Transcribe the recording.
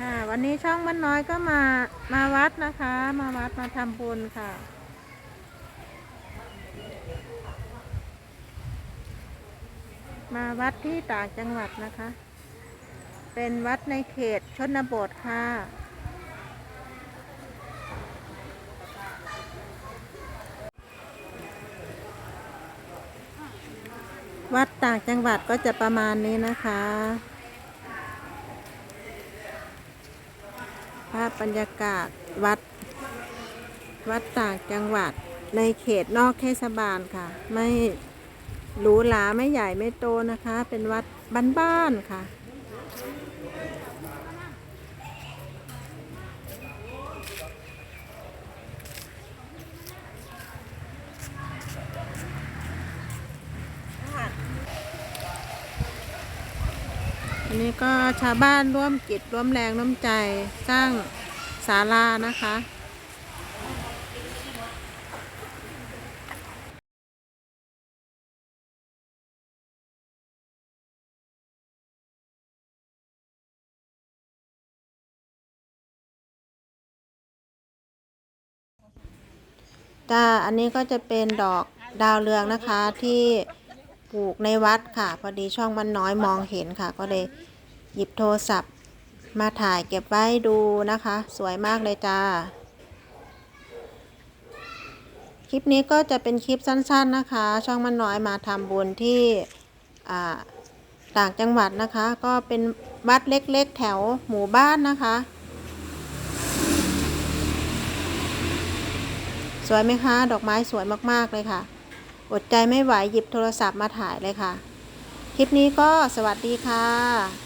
ค่ะ วันนี้ช่องมันน้อยก็มามาวัดนะคะ มาวัดมาทำบุญค่ะ มาวัดที่ต่างจังหวัดนะคะ เป็นวัดในเขตชนบทค่ะวัดต่างจังหวัดก็จะประมาณนี้นะคะาพบรรยากาศวัด วัดต่างจังหวัด ในเขตนอกเทศบาลค่ะ ไม่หรูหราไม่ใหญ่ไม่โตนะคะ เป็นวัดบ้านๆค่ะ นนี้ก็ชาวบ้านร่วมจิตร่วมแรงร่วมใจสร้างศาลานะคะจ้าอันนี้ก็จะเป็นดอกดาวเรืองนะคะที่ ปลูกในวัดค่ะ พอดีช่องมันน้อยมองเห็นค่ะ ก็เลยหยิบโทรศัพท์มาถ่ายเก็บไว้ดูนะคะ สวยมากเลยจ้า คลิปนี้ก็จะเป็นคลิปสั้น ๆนะคะ ช่องมันน้อยมาทำบุญที่ต่างจังหวัดนะคะ ก็เป็นวัดเล็กๆ แถวหมู่บ้านนะคะ สวยไหมคะ ดอกไม้สวยมากๆเลยค่ะ อดใจไม่ไหวหยิบโทรศัพท์มาถ่ายเลยค่ะ คลิปนี้ก็สวัสดีค่ะ